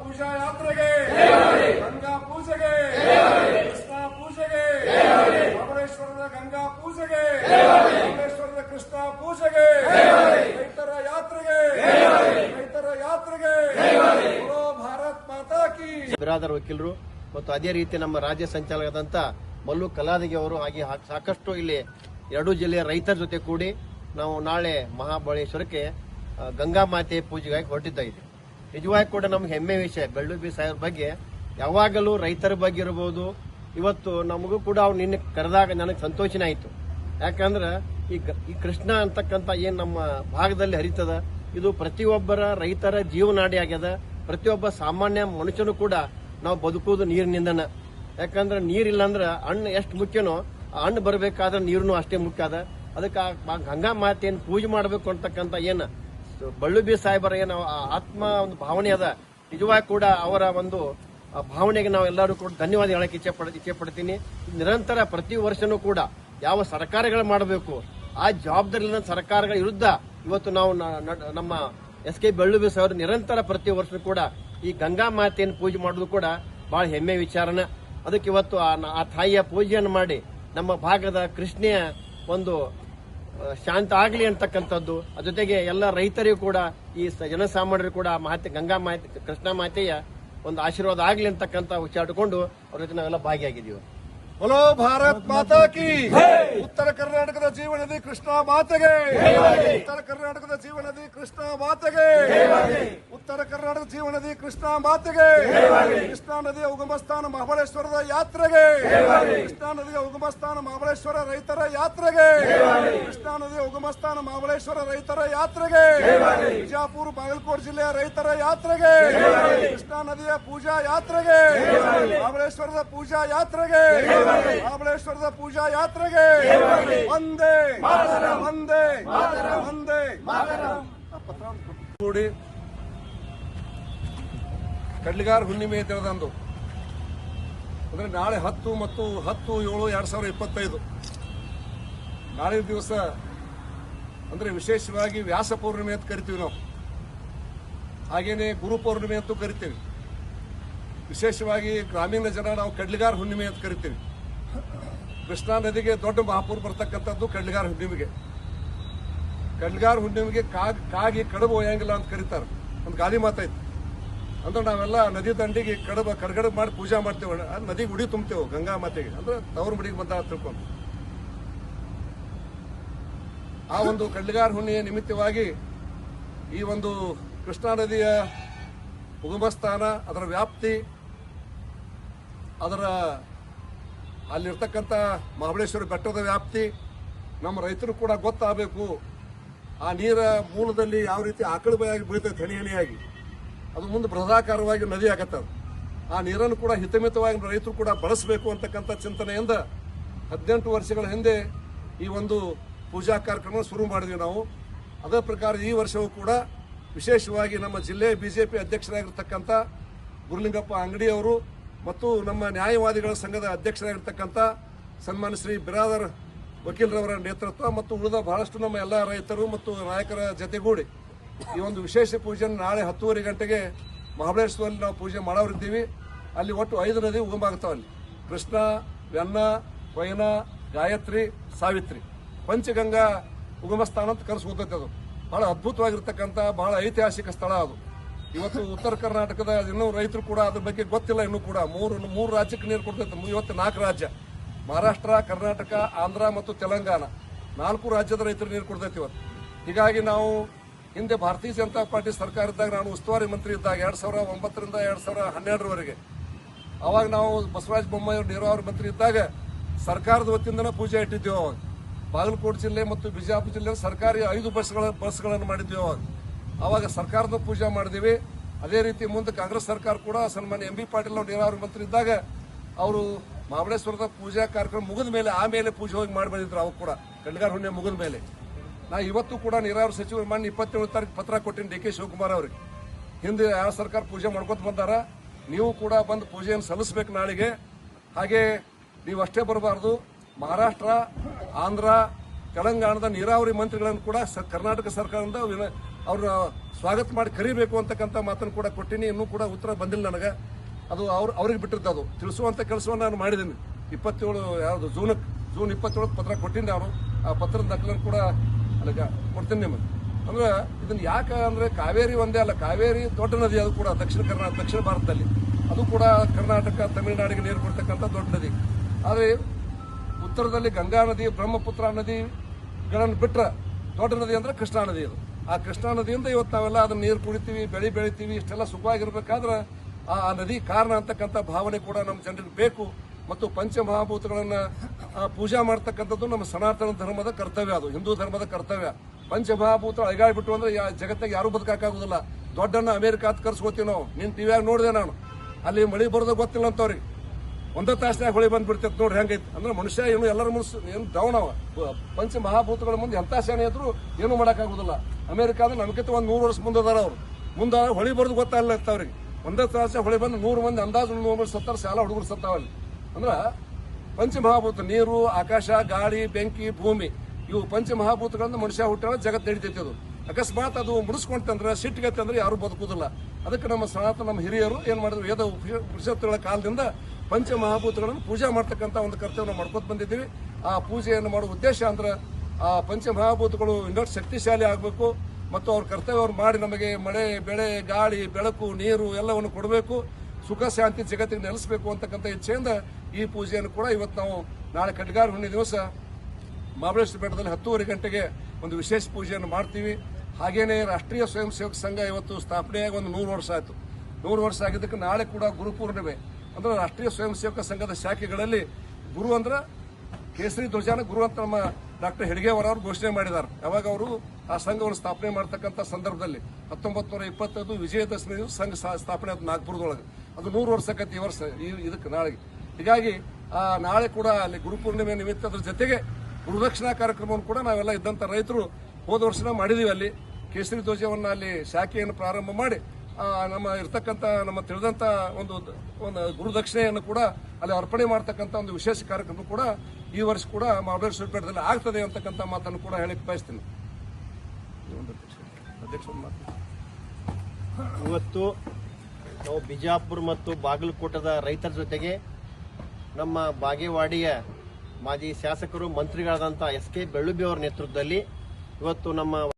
ಪೂಜಾ ಯಾತ್ರೆಗೆ. ಗಂಗಾ ಪೂಜೆಗೆ. ಕೃಷ್ಣ ಪೂಜೆಗೆ. ಮಹಾಬಲೇಶ್ವರದ ಗಂಗಾ ಪೂಜೆಗೆ. ಮಹಾಬಲೇಶ್ವರದ ಕೃಷ್ಣ ಪೂಜೆಗೆ. ರೈತರ ಯಾತ್ರೆಗೆ. ರೈತರ ಯಾತ್ರೆಗೆ. ಭಾರತ್ ಮಾತಾ ಕಿ. ಬಿರಾದರ್ ವಕೀಲರು ಮತ್ತು ಅದೇ ರೀತಿ ನಮ್ಮ ರಾಜ್ಯ ಸಂಚಾಲಕದಂತ ಮಲ್ಲು ಕಲಾದಿಗೆ ಅವರು ಹಾಗೆ ಸಾಕಷ್ಟು ಇಲ್ಲಿ ಎರಡೂ ಜಿಲ್ಲೆಯ ರೈತರ ಜೊತೆ ಕೂಡಿ ನಾವು ನಾಳೆ ಮಹಾಬಳೇಶ್ವರಕ್ಕೆ ಗಂಗಾ ಮಾತೆ ಪೂಜೆಗಾಗಿ ಹೊರಟಿದ್ದ ನಿಜವಾಗಿ ಕೂಡ ನಮ್ಗೆ ಹೆಮ್ಮೆ ವಿಷಯ. ಬೆಳ್ಳು ಬಿ ಸಾಹೇಬ್ರ ಬಗ್ಗೆ ಯಾವಾಗಲೂ ರೈತರ ಬಗ್ಗೆ ಇರಬಹುದು ಇವತ್ತು ನಮಗೂ ಕೂಡ ಅವ್ರು ನಿನ್ನೆ ಕರೆದಾಗ ನನಗೆ ಸಂತೋಷನೇ ಆಯಿತು. ಯಾಕಂದ್ರೆ ಈ ಈ ಕೃಷ್ಣ ಅಂತಕ್ಕಂಥ ಏನು ನಮ್ಮ ಭಾಗದಲ್ಲಿ ಹರಿತದ, ಇದು ಪ್ರತಿಯೊಬ್ಬರ ರೈತರ ಜೀವನಾಡಿ ಆಗ್ಯದ. ಪ್ರತಿಯೊಬ್ಬ ಸಾಮಾನ್ಯ ಮನುಷ್ಯನು ಕೂಡ ನಾವು ಬದುಕುವುದು ನೀರಿನಿಂದನ. ಯಾಕಂದ್ರೆ ನೀರಿಲ್ಲ ಅಂದ್ರೆ ಹಣ್ಣು ಎಷ್ಟು ಮುಖ್ಯನೋ, ಆ ಹಣ್ಣು ಬರಬೇಕಾದ್ರೆ ನೀರು ಅಷ್ಟೇ ಮುಖ್ಯ ಅದ. ಅದಕ್ಕೆ ಗಂಗಾ ಮಾತೆಯನ್ನು ಪೂಜೆ ಮಾಡಬೇಕು ಅಂತಕ್ಕಂಥ ಏನು ಬಳ್ಳು ಬಿ ಸಾಹೇಬರ ಏನು ಆತ್ಮ ಒಂದು ಭಾವನೆ ಅದ. ನಿಜವಾಗಿ ಕೂಡ ಅವರ ಒಂದು ಭಾವನೆಗೆ ನಾವು ಎಲ್ಲರೂ ಕೂಡ ಧನ್ಯವಾದ ಹೇಳಕ್ಕೆ ಇಚ್ಛೆ ಪಡ, ಇಚ್ಛೆ ಪಡ್ತೀನಿ. ನಿರಂತರ ಪ್ರತಿ ವರ್ಷನೂ ಕೂಡ ಯಾವ ಸರ್ಕಾರಗಳು ಮಾಡಬೇಕು, ಆ ಜವಾಬ್ದಾರಿ ಸರ್ಕಾರಗಳ ವಿರುದ್ಧ ಇವತ್ತು ನಾವು ನಮ್ಮ ಎಸ್ ಕೆ ಬೆಳ್ಳುಬಿ ಸಾಹೇಬರು ನಿರಂತರ ಪ್ರತಿ ವರ್ಷ ಕೂಡ ಈ ಗಂಗಾ ಮಾತೆಯನ್ನು ಪೂಜೆ ಮಾಡೋದು ಕೂಡ ಬಹಳ ಹೆಮ್ಮೆ ವಿಚಾರನ. ಅದಕ್ಕೆ ಇವತ್ತು ಆ ತಾಯಿಯ ಪೂಜೆಯನ್ನು ಮಾಡಿ ನಮ್ಮ ಭಾಗದ ಕೃಷ್ಣೆಯ ಒಂದು ಶಾಂತ ಆಗಲಿ ಅಂತಕ್ಕಂಥದ್ದು. ಜೊತೆಗೆ ಎಲ್ಲ ರೈತರಿಗೂ ಕೂಡ, ಈ ಜನಸಾಮಾನ್ಯರು ಕೂಡ ಮಾತೆ ಗಂಗಾ ಮಾತೆ ಕೃಷ್ಣ ಮಾತೆಯ ಒಂದು ಆಶೀರ್ವಾದ ಆಗಲಿ ಅಂತಕ್ಕಂಥ ಉಚ್ಚಾಡಿಕೊಂಡು ಅವ್ರ ಜೊತೆ ನಾವೆಲ್ಲ ಭಾಗಿಯಾಗಿದ್ದೀವಿ. ಬೋಲೋ ಭಾರತ್ ಮಾತಾ ಕಿ ಉತ್ತರ ಕರ್ನಾಟಕದ ಜೀವನದಿ ಕೃಷ್ಣ ಮಾತೆಗೆ. ಉತ್ತರ ಕರ್ನಾಟಕದ ಜೀವನದಿ ಕೃಷ್ಣ ಮಾತೆಗೆ. ಉತ್ತರ ಕರ್ನಾಟಕ ಜೀವನದಿ ಕೃಷ್ಣ ಮಾತೆಗೆ. ಕೃಷ್ಣಾ ನದಿಯ ಉಗಮಸ್ಥಾನ ಮಹಾಬಳೇಶ್ವರದ ಯಾತ್ರೆಗೆ. ಕೃಷ್ಣಾ ನದಿಯ ಉಗಮಸ್ಥಾನ ಮಹಾಬಳೇಶ್ವರ ರೈತರ ಯಾತ್ರೆಗೆ. ಕೃಷ್ಣಾ ನದಿಯ ಉಗಮಸ್ಥಾನ ಮಹಾಬಳೇಶ್ವರ ರೈತರ ಯಾತ್ರೆಗೆ. ಬಿಜಾಪುರ ಬಾಗಲಕೋಟೆ ಜಿಲ್ಲೆಯ ರೈತರ ಯಾತ್ರೆಗೆ. ಕೃಷ್ಣಾ ನದಿಯ ಪೂಜಾ ಯಾತ್ರೆಗೆ. ಮಹಾಬಲೇಶ್ವರದ ಪೂಜಾ ಯಾತ್ರೆಗೆ. ಮಹಾಬಳೇಶ್ವರದ ಪೂಜಾ ಯಾತ್ರೆಗೆ. ಒಂದೇ. ಒಂದೇ. ಒಂದೇ. ಕೂಡಿ. ಕಡ್ಲಿಗಾರ ಹುಣ್ಣಿಮೆ ತಿಳಿದಂದು ಅಂದ್ರೆ ನಾಳೆ ಹತ್ತು ಮತ್ತು ಹತ್ತು ಏಳು ಎರಡ್ ಸಾವಿರದ ಇಪ್ಪತ್ತೈದು. ನಾಳೆ ದಿವಸ ಅಂದ್ರೆ ವಿಶೇಷವಾಗಿ ವ್ಯಾಸ ಪೌರ್ಣಿಮೆ ಅಂತ ಕರಿತೀವಿ ನಾವು. ಹಾಗೇನೆ ಗುರು ಪೌರ್ಣಿಮೆ ಅಂತೂ ಕರಿತೀವಿ. ವಿಶೇಷವಾಗಿ ಗ್ರಾಮೀಣ ಜನ ನಾವು ಕಡ್ಲಿಗಾರ ಹುಣ್ಣಿಮೆ ಅಂತ ಕರಿತೀವಿ. ಕೃಷ್ಣಾ ನದಿಗೆ ದೊಡ್ಡ ಮಹಾಪೂರ್ ಬರ್ತಕ್ಕಂಥದ್ದು ಕಡ್ಲಿಗಾರ ಹುಣ್ಣಿಮೆಗೆ. ಕಡ್ಲಿಗಾರ ಹುಣ್ಣಿಮೆಗೆ ಕಾಗ್, ಕಾಗಿ ಕಡುಬು ಒಯ್ಯಂಗಿಲ್ಲ ಅಂತ ಕರೀತಾರೆ. ಒಂದು ಗಾದಿ ಮಾತೈತಿ ಅಂದ್ರೆ ನಾವೆಲ್ಲ ನದಿ ದಂಡಿಗೆ ಕಡಬ ಕಡ್ಗಡ ಮಾಡಿ ಪೂಜಾ ಮಾಡ್ತೇವೆ. ನದಿಗೆ ಉಡಿ ತುಂಬ್ತೇವೆ ಗಂಗಾ ಮಾತೆಗೆ. ಅಂದ್ರೆ ತವ್ರ ಮಡಿಗೆ ಬಂದ ತಿಳ್ಕೊಂಡು. ಆ ಒಂದು ಕಡ್ಲಿಗಾರ ಹುಣ್ಣಿಯ ನಿಮಿತ್ತವಾಗಿ ಈ ಒಂದು ಕೃಷ್ಣಾ ನದಿಯ ಉಗಮಸ್ಥಾನ, ಅದರ ವ್ಯಾಪ್ತಿ, ಅದರ ಅಲ್ಲಿರ್ತಕ್ಕಂಥ ಮಹಾಬಳೇಶ್ವರ ಬೆಟ್ಟದ ವ್ಯಾಪ್ತಿ, ನಮ್ಮ ರೈತರು ಕೂಡ ಗೊತ್ತಾಗಬೇಕು ಆ ನೀರ ಮೂಲದಲ್ಲಿ ಯಾವ ರೀತಿ ಆಕಳ ಬಾಯಾಗಿ ಬೀಳ್ತೈತೆ ಹನಿ ಹನಿಯಾಗಿ ಅದು ಮುಂದೆ ಬೃಹದಾಕಾರವಾಗಿ ನದಿ ಆಗತ್ತದು ಆ ನೀರನ್ನು ಕೂಡ ಹಿತಮಿತವಾಗಿ ರೈತರು ಕೂಡ ಬಳಸಬೇಕು ಅಂತಕ್ಕಂಥ ಚಿಂತನೆಯಿಂದ ಹದಿನೆಂಟು ವರ್ಷಗಳ ಹಿಂದೆ ಈ ಒಂದು ಪೂಜಾ ಕಾರ್ಯಕ್ರಮ ಶುರು ಮಾಡಿದ್ವಿ ನಾವು. ಅದೇ ಪ್ರಕಾರ ಈ ವರ್ಷವೂ ಕೂಡ ವಿಶೇಷವಾಗಿ ನಮ್ಮ ಜಿಲ್ಲೆ ಪಿ ಅಧ್ಯಕ್ಷರಾಗಿರ್ತಕ್ಕಂಥ ಗುರುಲಿಂಗಪ್ಪ ಅಂಗಡಿಯವರು ಮತ್ತು ನಮ್ಮ ನ್ಯಾಯವಾದಿಗಳ ಸಂಘದ ಅಧ್ಯಕ್ಷರಾಗಿರ್ತಕ್ಕಂಥ ಸನ್ಮಾನ್ಯ ಶ್ರೀ ಬಿರಾದರ್ ವಕೀಲರವರ ನೇತೃತ್ವ ಮತ್ತು ಉಳಿದ ಬಹಳಷ್ಟು ನಮ್ಮ ಎಲ್ಲ ರೈತರು ಮತ್ತು ನಾಯಕರ ಜತೆಗೂಡಿ ಈ ಒಂದು ವಿಶೇಷ ಪೂಜೆಯನ್ನು ನಾಳೆ ಹತ್ತುವರೆ ಗಂಟೆಗೆ ಮಹಾಬಲೇಶ್ವರಲ್ಲಿ ನಾವು ಪೂಜೆ ಮಾಡೋರಿದ್ದೀವಿ. ಅಲ್ಲಿ ಒಟ್ಟು ಐದು ನದಿ ಉಗಮ ಆಗ್ತಾವೆ ಅಲ್ಲಿ. ಕೃಷ್ಣ, ವ್ಯನ್ನ ವಯನ ಗಾಯತ್ರಿ, ಸಾವಿತ್ರಿ. ಪಂಚಗಂಗಾ ಉಗಮ ಸ್ಥಾನ ಅಂತ ಕರೆಸ್ಕೊತೈತೆ ಅದು. ಬಹಳ ಅದ್ಭುತವಾಗಿರ್ತಕ್ಕಂಥ, ಬಹಳ ಐತಿಹಾಸಿಕ ಸ್ಥಳ ಅದು. ಇವತ್ತು ಉತ್ತರ ಕರ್ನಾಟಕದ ಇನ್ನೂ ರೈತರು ಕೂಡ ಅದ್ರ ಬಗ್ಗೆ ಗೊತ್ತಿಲ್ಲ ಇನ್ನು ಕೂಡ. ಮೂರು ಮೂರು ರಾಜ್ಯಕ್ಕೆ ನೀರು ಕೊಡ್ತೈತೆ. ಇವತ್ತು ನಾಲ್ಕು ರಾಜ್ಯ. ಮಹಾರಾಷ್ಟ್ರ, ಕರ್ನಾಟಕ, ಆಂಧ್ರ ಮತ್ತು ತೆಲಂಗಾಣ. ನಾಲ್ಕು ರಾಜ್ಯದ ರೈತರು ನೀರು ಕೊಡ್ತೈತಿ ಇವತ್ತು. ಹೀಗಾಗಿ ನಾವು ಹಿಂದೆ ಭಾರತೀಯ ಜನತಾ ಪಾರ್ಟಿ ಸರ್ಕಾರ ಇದ್ದಾಗ ನಾನು ಉಸ್ತುವಾರಿ ಮಂತ್ರಿ ಇದ್ದಾಗ ಎರಡು ಸಾವಿರ ಒಂಬತ್ತರಿಂದ ಎರಡು ಸಾವಿರ ಹನ್ನೆರಡರವರೆಗೆ. ಅವಾಗ ನಾವು ಬಸವರಾಜ ಬೊಮ್ಮಾಯಿ ನೀರಾವರಿ ಮಂತ್ರಿ ಇದ್ದಾಗ ಸರ್ಕಾರದ ವತಿಯಿಂದನೇ ಪೂಜೆ ಇಟ್ಟಿದ್ದೇವೆ ಅವಾಗ. ಬಾಗಲಕೋಟೆ ಜಿಲ್ಲೆ ಮತ್ತು ಬಿಜಾಪುರ ಜಿಲ್ಲೆ ಸರ್ಕಾರಿ ಐದು ಬಸ್ಗಳ ಬಸ್ಗಳನ್ನು ಮಾಡಿದ್ದೇವೆ ಅವಾಗ. ಅವಾಗ ಸರ್ಕಾರದ ಪೂಜೆ ಮಾಡಿದೀವಿ. ಅದೇ ರೀತಿ ಮುಂದೆ ಕಾಂಗ್ರೆಸ್ ಸರ್ಕಾರ ಕೂಡ ಸನ್ಮಾನ್ಯ ಎಂ ಬಿ ಪಾಟೀಲ್ ಅವರು ನೀರಾವರಿ ಮಂತ್ರಿ ಇದ್ದಾಗ ಅವರು ಮಹಾಬಳೇಶ್ವರದ ಪೂಜಾ ಕಾರ್ಯಕ್ರಮ ಮುಗಿದ ಮೇಲೆ ಆಮೇಲೆ ಪೂಜೆ ಹೋಗಿ ಮಾಡಿ ಬಂದಿದ್ರು ಅವಾಗ ಕೂಡ. ಗಂಡಗಾರ ಹುಣ್ಣೆ ಮುಗಿದ ಮೇಲೆ. ನಾ ಇವತ್ತು ಕೂಡ ನೀರಾವರಿ ಸಚಿವರು ಮಾನ್ಯ ಇಪ್ಪತ್ತೇಳು ತಾರೀಕು ಪತ್ರ ಕೊಟ್ಟಿನಿ ಡಿ ಕೆ ಶಿವಕುಮಾರ್ ಅವ್ರಿಗೆ. ಹಿಂದೆ ಯಾವ ಸರ್ಕಾರ ಪೂಜೆ ಮಾಡ್ಕೊತ ಬಂದಾರ. ನೀವು ಕೂಡ ಬಂದು ಪೂಜೆಯನ್ನು ಸಲ್ಲಿಸ್ಬೇಕು ನಾಳೆಗೆ. ಹಾಗೆ ನೀವು ಅಷ್ಟೇ ಬರಬಾರ್ದು. ಮಹಾರಾಷ್ಟ್ರ, ಆಂಧ್ರ, ತೆಲಂಗಾಣದ ನೀರಾವರಿ ಮಂತ್ರಿಗಳನ್ನು ಕೂಡ ಕರ್ನಾಟಕ ಸರ್ಕಾರದಿಂದ ಅವ್ರ ಸ್ವಾಗತ ಮಾಡಿ ಕರಿಬೇಕು ಅಂತಕ್ಕಂಥ ಮಾತನ್ನು ಕೂಡ ಕೊಟ್ಟಿನಿ. ಇನ್ನೂ ಕೂಡ ಉತ್ತರ ಬಂದಿಲ್ಲ ನನಗೆ. ಅದು ಅವ್ರು ಅವ್ರಿಗೆ ಬಿಟ್ಟಿರ್ತದೆ ಅದು. ತಿಳಿಸುವಂತ ಕೆಲಸವನ್ನು ನಾನು ಮಾಡಿದ್ದೀನಿ. ಇಪ್ಪತ್ತೇಳು ಯಾವುದು ಜೂನಕ್ಕೆ ಜೂನ್ ಇಪ್ಪತ್ತೇಳಕ್ಕೆ ಪತ್ರ ಕೊಟ್ಟಿನಿ ಅವರು ಆ ಪತ್ರದ ನಕಲನ್ನು ಕೂಡ ಅಲ್ಲಿಗೆ ಕೊಡ್ತೀನಿ ನಿಮಗೆ. ಅಂದ್ರೆ ಇದನ್ನು ಯಾಕೆ ಅಂದ್ರೆ ಕಾವೇರಿ ಒಂದೇ ಅಲ್ಲ. ಕಾವೇರಿ ದೊಡ್ಡ ನದಿ ಅದು ಕೂಡ ದಕ್ಷಿಣ ಕರ್ನಾಟಕ ದಕ್ಷಿಣ ಭಾರತದಲ್ಲಿ. ಅದು ಕೂಡ ಕರ್ನಾಟಕ, ತಮಿಳುನಾಡಿಗೆ ನೀರು ಕೊಡ್ತಕ್ಕಂಥ ದೊಡ್ಡ ನದಿ. ಆದರೆ ಉತ್ತರದಲ್ಲಿ ಗಂಗಾ ನದಿ, ಬ್ರಹ್ಮಪುತ್ರ ನದಿಗಳನ್ನು ಬಿಟ್ಟರೆ ದೊಡ್ಡ ನದಿ ಅಂದ್ರೆ ಕೃಷ್ಣಾ ನದಿ ಅದು. ಆ ಕೃಷ್ಣಾ ನದಿಯಿಂದ ಇವತ್ತು ನಾವೆಲ್ಲ ಅದನ್ನ ನೀರು ಕುಡಿತೀವಿ, ಬೆಳೆ ಬೆಳಿತೀವಿ, ಇಷ್ಟೆಲ್ಲ ಸುಖವಾಗಿರ್ಬೇಕಾದ್ರೆ ಆ ನದಿ ಕಾರಣ ಅಂತಕ್ಕಂಥ ಭಾವನೆ ಕೂಡ ನಮ್ಮ ಜನರಿಗೆ ಬೇಕು. ಮತ್ತು ಪಂಚಮಹಾಭೂತಗಳನ್ನ ಪೂಜಾ ಮಾಡ್ತಕ್ಕಂಥದ್ದು ನಮ್ಮ ಸನಾತನ ಧರ್ಮದ ಕರ್ತವ್ಯ ಅದು, ಹಿಂದೂ ಧರ್ಮದ ಕರ್ತವ್ಯ. ಪಂಚಮಹಾಭೂತ ಅಳಗಾಡ್ಬಿಟ್ಟು ಅಂದ್ರೆ ಜಗತ್ತಾಗ ಯಾರು ಬದುಕಾಗುದಿಲ್ಲ ದೊಡ್ಡನ್ನ ಅಮೇರಿಕಾ ಕರ್ಸ್ಕೋತೀವಿ ನಾವು. ನಿನ್ ಟಿವಿಯಾಗ ನೋಡಿದೆ ನಾನು? ಅಲ್ಲಿ ಮಳೆ ಬರೋದು ಗೊತ್ತಿಲ್ಲ ಅಂತವ್ರಿಗೆ. ಒಂದೇ ತಾಸಿನಾಗ ಹೊಳಿ ಬಂದ್ಬಿಡ್ತೈತೆ ನೋಡ್ರಿ, ಹೆಂಗೈತಿ? ಅಂದ್ರೆ ಮನುಷ್ಯ ಏನು ಎಲ್ಲರ ಮನಸ್ಸು ಏನು ಡೌನ್ ಅವ. ಪಂಚ ಮಹಾಭೂತಗಳ ಮುಂದೆ ಎಂತ ಸೇನೆ ಇದ್ರು ಏನು ಮಾಡೋಕ್ಕಾಗೋದಿಲ್ಲ. ಅಮೆರಿಕಾದ ನಮ್ಗಿಂತ ಒಂದು ನೂರು ವರ್ಷ ಮುಂದೆ ಅದಾರ ಅವ್ರು. ಮುಂದೆ ಹೊಳಿ ಬರೋದು ಗೊತ್ತಾಗಲ್ಲ ಇತ್ತು ಅವ್ರಿಗೆ. ಒಂದೇ ತಾಸ ಹೊಳಿ ಬಂದು ನೂರು ಮಂದಿ ಅಂದಾಜು ನೂರು ಮಂದಿ ಸತ್ತಾರ ಸಾಲ ಹುಡುಗರು ಸತ್ತಾವಲ್ಲಿ ಅಂದ್ರೆ ಪಂಚಮಹಾಭೂತ ನೀರು, ಆಕಾಶ, ಗಾಳಿ, ಬೆಂಕಿ, ಭೂಮಿ, ಇವು ಮಹಾಭೂತಗಳನ್ನ ಮನುಷ್ಯ ಹುಟ್ಟ ಜಗತ್ತು ನಡೀತೈತಿ ಅದು. ಅಕಸ್ಮಾತ್ ಅದು ಮುಡಿಸ್ಕೊಂತಂದ್ರೆ ಸಿಟ್ಟಿಗೆ ಅಂದ್ರೆ ಯಾರು ಬದುಕುದಿಲ್ಲ. ಅದಕ್ಕೆ ನಮ್ಮ ಸನಾತನ, ನಮ್ಮ ಹಿರಿಯರು ಏನು ಮಾಡಿದ್ರು, ವೇದ ಉಪನಿಷ- ಉಪನಿಷತ್ತುಗಳ ಕಾಲದಿಂದ ಪಂಚಮಹಾಭೂತಗಳನ್ನು ಪೂಜೆ ಮಾಡ್ತಕ್ಕಂಥ ಒಂದು ಕರ್ತವ್ಯ ನಾವು ಮಾಡ್ಕೊತ ಬಂದಿದ್ದೀವಿ. ಆ ಪೂಜೆಯನ್ನು ಮಾಡೋ ಉದ್ದೇಶ ಅಂದ್ರೆ ಆ ಪಂಚಮಹಾಭೂತಗಳು ಇನ್ನಷ್ಟು ಶಕ್ತಿಶಾಲಿ ಆಗಬೇಕು ಮತ್ತು ಅವ್ರ ಕರ್ತವ್ಯವನ್ನು ಮಾಡಿ ನಮಗೆ ಮಳೆ, ಬೆಳೆ, ಗಾಳಿ, ಬೆಳಕು, ನೀರು ಎಲ್ಲವನ್ನು ಕೊಡಬೇಕು. ಸುಖ, ಶಾಂತಿ ಜಗತ್ತಿಗೆ ನೆಲೆಸಬೇಕು ಅಂತಕ್ಕಂಥ ಇಚ್ಛೆಯಿಂದ ಈ ಪೂಜೆಯನ್ನು ಕೂಡ ಇವತ್ತು ನಾವು ನಾಳೆ ಕಟ್ಗಾರ ಹುಣ್ಣಿ ದಿವಸ ಮಹಾಬಲೇಶ್ವರ ಬೆಟ್ಟದಲ್ಲಿ ಹತ್ತೂವರೆ ಗಂಟೆಗೆ ಒಂದು ವಿಶೇಷ ಪೂಜೆಯನ್ನು ಮಾಡ್ತೀವಿ. ಹಾಗೇನೆ ರಾಷ್ಟ್ರೀಯ ಸ್ವಯಂ ಸೇವಕ ಸಂಘ ಇವತ್ತು ಸ್ಥಾಪನೆಯಾಗಿ ಒಂದು ನೂರು ವರ್ಷ ಆಯಿತು. ನೂರು ವರ್ಷ ಆಗಿದ್ದಕ್ಕೆ ನಾಳೆ ಕೂಡ ಗುರುಪೂರ್ಣಿಮೆ ಅಂದ್ರೆ ರಾಷ್ಟ್ರೀಯ ಸ್ವಯಂ ಸೇವಕ ಸಂಘದ ಶಾಖೆಗಳಲ್ಲಿ ಗುರು ಅಂದ್ರೆ ಕೇಸರಿ ಧ್ವಜಾನ ಗುರು ಅಂತ ನಮ್ಮ ಡಾಕ್ಟರ್ ಹೆಡ್ಗೇವರ ಅವರು ಘೋಷಣೆ ಮಾಡಿದ್ದಾರೆ. ಯಾವಾಗ ಅವರು ಆ ಸಂಘವನ್ನು ಸ್ಥಾಪನೆ ಮಾಡ್ತಕ್ಕಂಥ ಸಂದರ್ಭದಲ್ಲಿ ಹತ್ತೊಂಬತ್ತು ನೂರ ಇಪ್ಪತ್ತೈದು ವಿಜಯದಶಮಿ ಸಂಘ ಸ್ಥಾಪನೆ ಆದ ನಾಗ್ಪುರದೊಳಗೆ. ಅದು ನೂರು ವರ್ಷ ಈ ವರ್ಷ, ಈ ಇದಕ್ಕೆ ನಾಳೆಗೆ. ಹೀಗಾಗಿ ನಾಳೆ ಕೂಡ ಅಲ್ಲಿ ಗುರುಪೂರ್ಣಿಮೆ ನಿಮಿತ್ತದ ಜೊತೆಗೆ ಗುರುದಕ್ಷಿಣಾ ಕಾರ್ಯಕ್ರಮವನ್ನು ಕೂಡ ನಾವೆಲ್ಲ ಇದ್ದಂಥ ರೈತರು ಹೋದ ವರ್ಷನ ಮಾಡಿದೀವಿ ಅಲ್ಲಿ. ಕೇಸರಿ ಧ್ವಜವನ್ನು ಅಲ್ಲಿ ಶಾಖೆಯನ್ನು ಪ್ರಾರಂಭ ಮಾಡಿ ನಮ್ಮ ಇರ್ತಕ್ಕಂಥ ನಮ್ಮ ತಿಳಿದಂಥ ಒಂದು ಒಂದು ಗುರುದಕ್ಷಿಣೆಯನ್ನು ಕೂಡ ಅಲ್ಲಿ ಅರ್ಪಣೆ ಮಾಡ್ತಕ್ಕಂಥ ಒಂದು ವಿಶೇಷ ಕಾರ್ಯಕ್ರಮ ಕೂಡ ಈ ವರ್ಷ ಕೂಡ ಮಹಾಬಲೇಶ್ವರ ಪೇಟದಲ್ಲಿ ಆಗ್ತದೆ ಅಂತಕ್ಕಂಥ ಮಾತನ್ನು ಕೂಡ ಹೇಳಕ್ಕೆ ಬಯಸ್ತೀನಿ. ಇವತ್ತು ನಾವು ಬಿಜಾಪುರ ಮತ್ತು ಬಾಗಲಕೋಟದ ರೈತರ ಜೊತೆಗೆ ನಮ್ಮ ಬಾಗೇವಾಡಿಯ ಮಾಜಿ ಶಾಸಕರು ಮಂತ್ರಿಗಳಾದಂಥ ಎಸ್ ಕೆ ಬೆಳ್ಳುಬಿ ಅವರ ನೇತೃತ್ವದಲ್ಲಿ ಇವತ್ತು ನಮ್ಮ